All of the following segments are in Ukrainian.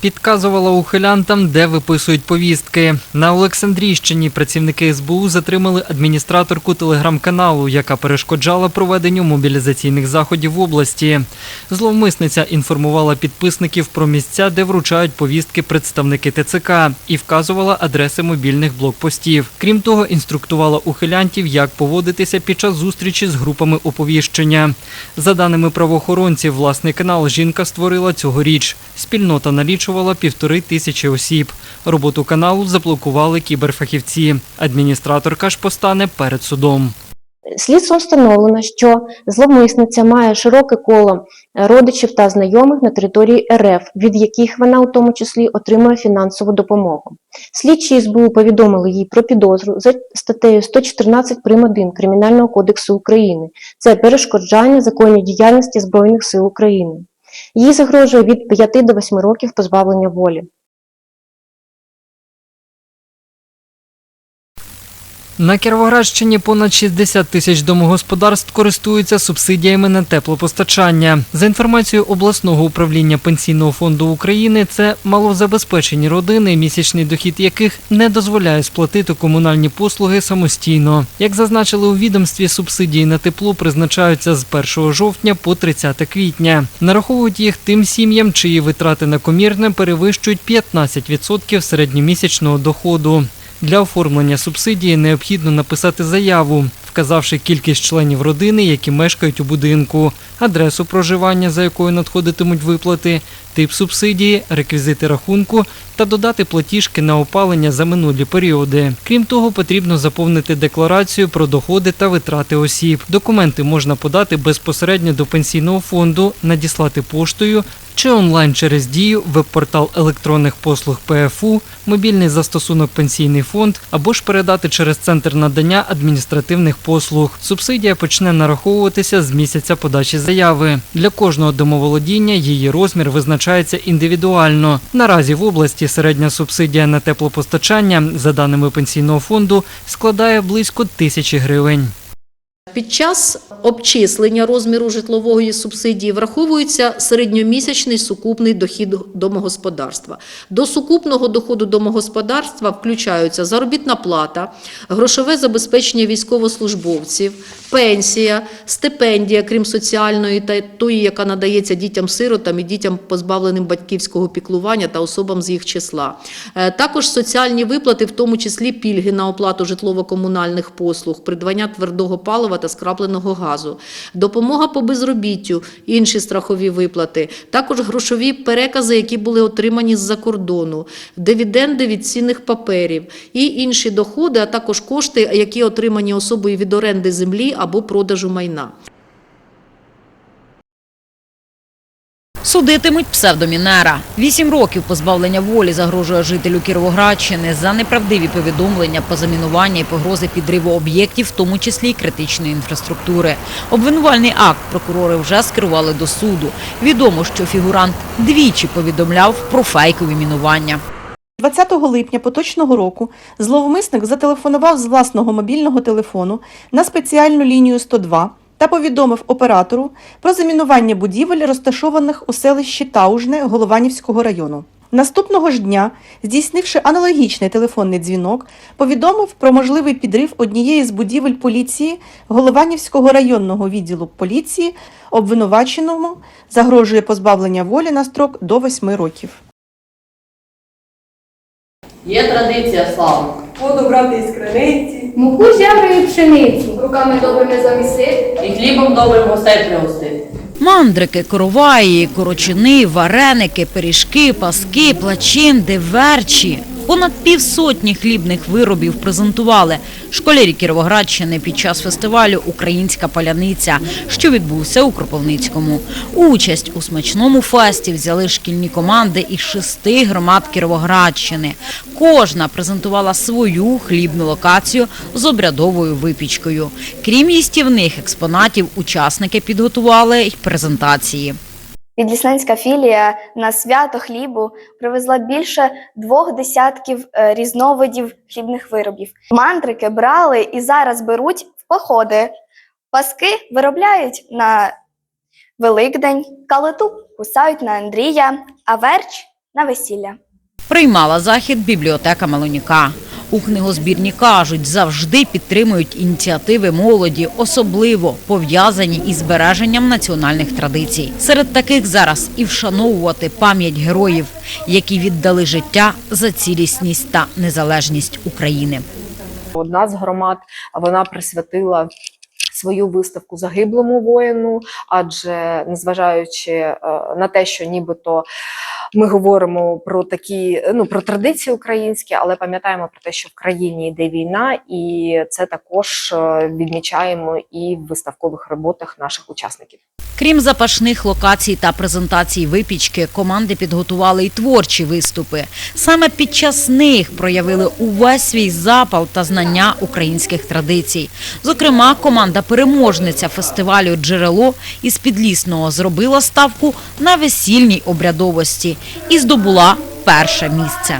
Підказувала ухилянтам, де виписують повістки. На Олександрійщині працівники СБУ затримали адміністраторку телеграм-каналу, яка перешкоджала проведенню мобілізаційних заходів в області. Зловмисниця інформувала підписників про місця, де вручають повістки представники ТЦК, і вказувала адреси мобільних блокпостів. Крім того, інструктувала ухилянтів, як поводитися під час зустрічі з групами оповіщення. За даними правоохоронців, власний канал жінка створила цьогоріч. Спільнота налічувала півтори тисячі осіб. Роботу каналу заблокували кіберфахівці. Адміністраторка ж постане перед судом. Слідством встановлено, що зловмисниця має широке коло родичів та знайомих на території РФ, від яких вона у тому числі отримує фінансову допомогу. Слідчі СБУ повідомили їй про підозру за статтею 114 прим. 1 Кримінального кодексу України. Це перешкоджання законній діяльності Збройних сил України. Їй загрожує від 5 до 8 років позбавлення волі. На Кіровоградщині понад 60 тисяч домогосподарств користуються субсидіями на теплопостачання. За інформацією обласного управління пенсійного фонду України, це малозабезпечені родини, місячний дохід яких не дозволяє сплатити комунальні послуги самостійно. Як зазначили у відомстві, субсидії на тепло призначаються з 1 жовтня по 30 квітня. Нараховують їх тим сім'ям, чиї витрати на комірне перевищують 15% середньомісячного доходу. Для оформлення субсидії необхідно написати заяву, вказавши кількість членів родини, які мешкають у будинку, адресу проживання, за якою надходитимуть виплати, тип субсидії, реквізити рахунку та додати платіжки на опалення за минулі періоди. Крім того, потрібно заповнити декларацію про доходи та витрати осіб. Документи можна подати безпосередньо до пенсійного фонду, надіслати поштою чи онлайн через дію, веб-портал електронних послуг ПФУ, мобільний застосунок Пенсійний фонд або ж передати через центр надання адміністративних послуг. Субсидія почне нараховуватися з місяця подачі заяви. Для кожного домоволодіння її розмір визначається індивідуально. Наразі в області середня субсидія на теплопостачання, за даними пенсійного фонду, складає близько тисячі гривень. Під час обчислення розміру житлової субсидії враховується середньомісячний сукупний дохід домогосподарства. До сукупного доходу домогосподарства включаються заробітна плата, грошове забезпечення військовослужбовців, пенсія, стипендія, крім соціальної та тої, яка надається дітям-сиротам і дітям, позбавленим батьківського піклування та особам з їх числа. Е, Також соціальні виплати, в тому числі пільги на оплату житлово-комунальних послуг, придбання твердого палива та скрапленого газу, допомога по безробіттю, інші страхові виплати, також грошові перекази, які були отримані з-за кордону, дивіденди від цінних паперів і інші доходи, а також кошти, які отримані особою від оренди землі або продажу майна. Судитимуть псевдомінера. Вісім років позбавлення волі загрожує жителю Кіровоградщини за неправдиві повідомлення, позамінування і погрози підриву об'єктів, в тому числі й критичної інфраструктури. Обвинувальний акт прокурори вже скерували до суду. Відомо, що фігурант двічі повідомляв про фейкові мінування. 20 липня поточного року зловмисник зателефонував з власного мобільного телефону на спеціальну лінію 102 та повідомив оператору про замінування будівель, розташованих у селищі Таужне Голованівського району. Наступного ж дня, здійснивши аналогічний телефонний дзвінок, повідомив про можливий підрив однієї з будівель поліції Голованівського районного відділу поліції, обвинуваченому загрожує позбавлення волі на строк до 8 років. Є традиція слава. воду брати із криниці, Муку зяброю пшеницю, руками добрими замісити. І хлібом добрим гостей пригостити. Мандрики, короваї, корочини, вареники, пиріжки, паски, плачинди, верчі. Понад півсотні хлібних виробів презентували школярі Кіровоградщини під час фестивалю Українська паляниця, що відбувся у Кропивницькому. Участь у смачному фесті взяли шкільні команди із шести громад Кіровоградщини. Кожна презентувала свою хлібну локацію з обрядовою випічкою. Крім їстівних експонатів, учасники підготували й презентації. Підлісненська філія на свято хлібу привезла більше двох десятків е, різновидів хлібних виробів. Мандрики брали і зараз беруть в походи. Паски виробляють на Великдень, калиту кусають на Андрія, а верч на весілля. Приймала захід бібліотека Мелоніка. У книгозбірні кажуть, завжди підтримують ініціативи молоді, особливо пов'язані із збереженням національних традицій. Серед таких зараз і вшановувати пам'ять героїв, які віддали життя за цілісність та незалежність України. Одна з громад вона присвятила свою виставку загиблому воїну, адже незважаючи е, на те, що нібито ми говоримо про такі ну про традиції українські, але пам'ятаємо про те, що в країні йде війна, і це також е, відмічаємо і в виставкових роботах наших учасників. Крім запашних локацій та презентацій випічки, команди підготували й творчі виступи. Саме під час них проявили увесь свій запал та знання українських традицій. Зокрема, команда переможниця фестивалю Джерело із Підлісного зробила ставку на весільній обрядовості і здобула перше місце.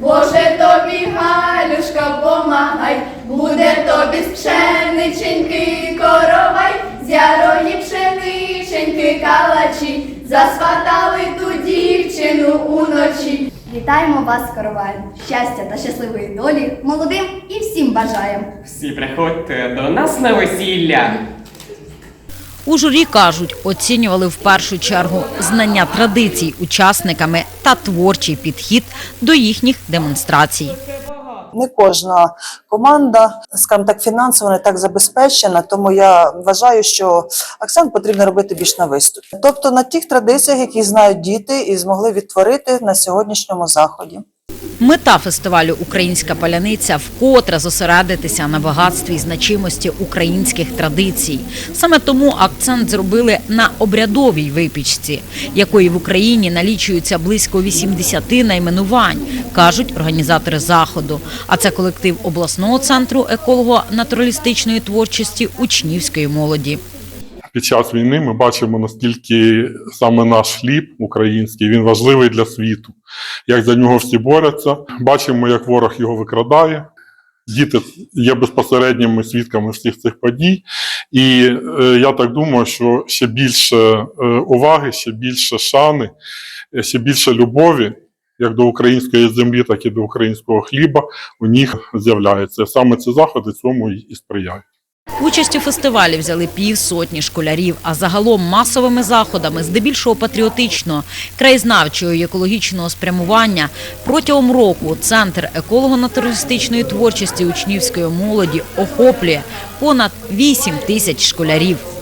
Боже тобі, Галюшка, помагай, буде тобі з пшениченьки коровай, з ярої пшениченьки калачі, засватали ту дівчину уночі. Вітаємо вас, коровай! Щастя та щасливої долі молодим і всім бажаємо! Всі приходьте до нас на весілля. У журі кажуть, оцінювали в першу чергу знання традицій учасниками та творчий підхід до їхніх демонстрацій. Не кожна команда, скажімо так, фінансово не так забезпечена, тому я вважаю, що акцент потрібно робити більш на виступ. Тобто на тих традиціях, які знають діти і змогли відтворити на сьогоднішньому заході. Мета фестивалю Українська паляниця вкотре зосередитися на багатстві і значимості українських традицій. Саме тому акцент зробили на обрядовій випічці, якої в Україні налічується близько 80 найменувань, кажуть організатори заходу. А це колектив обласного центру еколого-натуралістичної творчості учнівської молоді. Під час війни ми бачимо, наскільки саме наш хліб український він важливий для світу, як за нього всі борються. Бачимо, як ворог його викрадає. Діти є безпосередніми свідками всіх цих подій. І е, я так думаю, що ще більше е, уваги, ще більше шани, е, ще більше любові, як до української землі, так і до українського хліба, у них з'являється. Саме ці заходи цьому і сприяють. Участь у фестивалі взяли півсотні школярів, а загалом масовими заходами, здебільшого патріотичного, краєзнавчого і екологічного спрямування, протягом року Центр еколого-натуралістичної творчості учнівської молоді охоплює понад 8 тисяч школярів.